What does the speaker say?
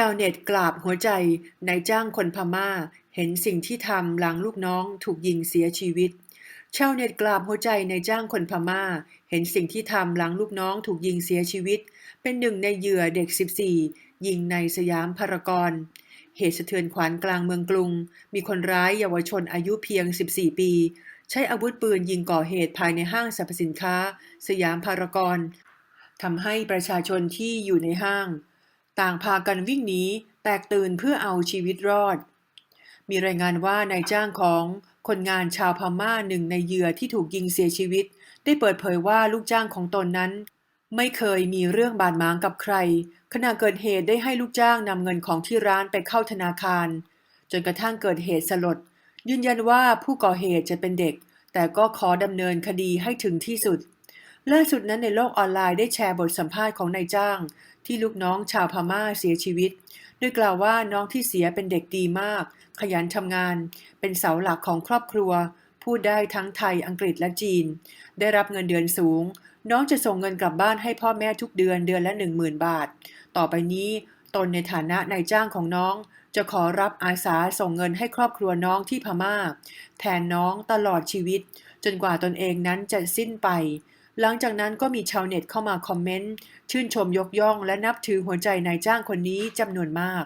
ชาวเน็ตกราบหัวใจนายจ้างคนพม่า เห็นสิ่งที่ทำหลังลูกน้องถูกยิงเสียชีวิต ชาวเน็ตกราบหัวใจนายจ้างคนพม่า เห็นสิ่งที่ทำหลังลูกน้องถูกยิงเสียชีวิต เป็นหนึ่งในเหยื่อเด็ก 14 ยิงในสยามพารากอนเหตุสะเทือนขวัญกลางเมืองกรุง มีคนร้ายเยาวชนอายุเพียง 14 ปี ใช้อาวุธปืนยิงก่อเหตุภายในห้างสรรพสินค้า สยามพารากอนทำให้ประชาชนที่อยู่ในห้าง ต่างพากันวิ่งหนีแตกตื่นเพื่อเอาชีวิตรอด มีรายงานว่านายจ้างของคนงานชาวพม่าหนึ่งในเหยื่อที่ถูกยิงเสียชีวิต ได้เปิดเผยว่าลูกจ้างของตนนั้น ไม่เคยมีเรื่องบาดหมางกับใคร ขณะเกิดเหตุได้ให้ลูกจ้างนำเงินของที่ร้านไปเข้าธนาคาร จนกระทั่งเกิดเหตุสลด ยืนยันว่าผู้ก่อเหตุจะเป็นเด็ก แต่ก็ขอดำเนินคดีให้ถึงที่สุด ล่าสุดนั้นในโลกออนไลน์ได้แชร์บทสัมภาษณ์ของนายจ้าง ที่ลูกน้องชาวพม่าเสียชีวิต โดยกล่าวว่าน้องที่เสียเป็นเด็กดีมาก ขยันทำงาน เป็นเสาหลักของครอบครัว พูดได้ทั้งไทยอังกฤษและจีน ได้รับเงินเดือนสูง น้องจะส่งเงินกลับบ้านให้พ่อแม่ทุกเดือนเดือนละ 10,000 บาท ต่อไปนี้ตนในฐานะนายจ้างของน้อง จะขอรับอาสาส่งเงินให้ครอบครัวน้องที่พม่า แทนน้องตลอดชีวิต จนกว่าตนเองนั้นจะสิ้นไป หลังจากนั้นก็มีชาวเน็ตเข้ามาคอมเมนต์ ชื่นชมยกย่องและนับถือหัวใจนายจ้างคนนี้จำนวนมาก